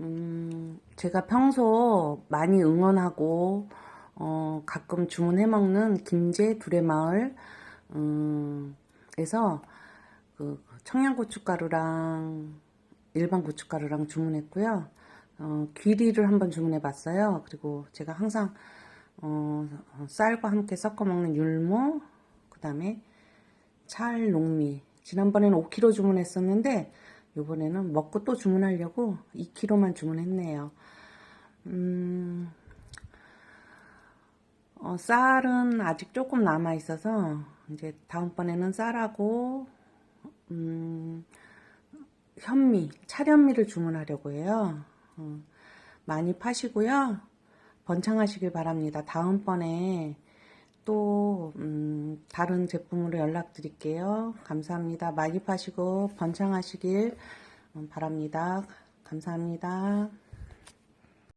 음, 제가 평소 많이 응원하고, 어, 가끔 주문해 먹는 김제 두레마을, 음, 에서 그 청양고춧가루랑 일반 고춧가루랑 주문했고요. 어, 귀리를 한번 주문해 봤어요. 그리고 제가 항상, 어, 쌀과 함께 섞어 먹는 율무, 그 다음에 찰 녹미. 지난번에는 5kg 주문했었는데, 요번에는 먹고 또 주문하려고 2kg만 주문했네요. 음, 어, 쌀은 아직 조금 남아 있어서, 이제 다음번에는 쌀하고, 음, 현미, 찰현미를 주문하려고 해요. 어, 많이 파시고요. 번창하시길 바랍니다. 다음번에 또 음, 다른 제품으로 연락드릴게요. 감사합니다. 많이 파시고 번창하시길 음, 바랍니다. 감사합니다.